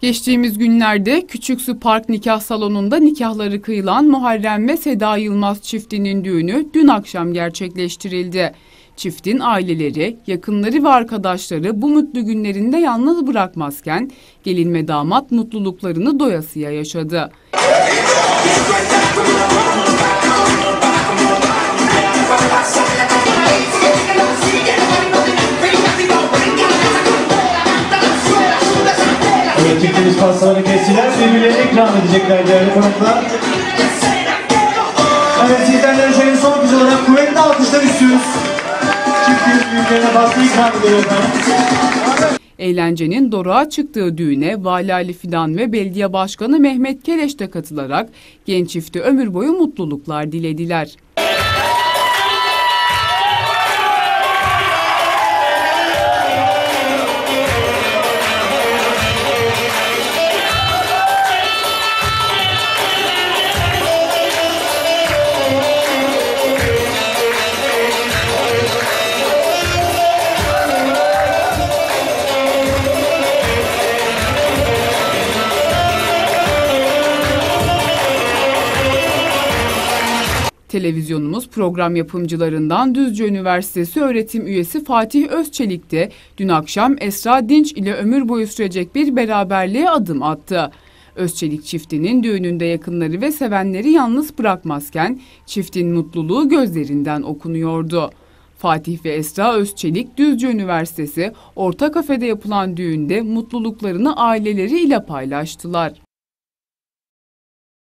Geçtiğimiz günlerde Küçüksü Park Nikah Salonu'nda nikahları kıyılan Muharrem ve Seda Yılmaz çiftinin düğünü dün akşam gerçekleştirildi. Çiftin aileleri, yakınları ve arkadaşları bu mutlu günlerinde yalnız bırakmazken gelin ve damat mutluluklarını doyasıya yaşadı. Evet, çiftimiz pastaları kestiler. Birbirlerine ikram edecekler değerli konuklar. Evet, sizden de şöyle son kez olarak kuvvetli alkışlar istiyoruz. Çiftimiz birbirlerine pasta ikram ediyor efendim. Eğlencenin doruğa çıktığı düğüne Vali Ali Fidan ve Belediye Başkanı Mehmet Keleş de katılarak genç çifte ömür boyu mutluluklar dilediler. Televizyonumuz program yapımcılarından Düzce Üniversitesi öğretim üyesi Fatih Özçelik de dün akşam Esra Dinç ile ömür boyu sürecek bir beraberliğe adım attı. Özçelik çiftinin düğününde yakınları ve sevenleri yalnız bırakmazken çiftin mutluluğu gözlerinden okunuyordu. Fatih ve Esra Özçelik Düzce Üniversitesi Orta Kafede yapılan düğünde mutluluklarını aileleriyle paylaştılar.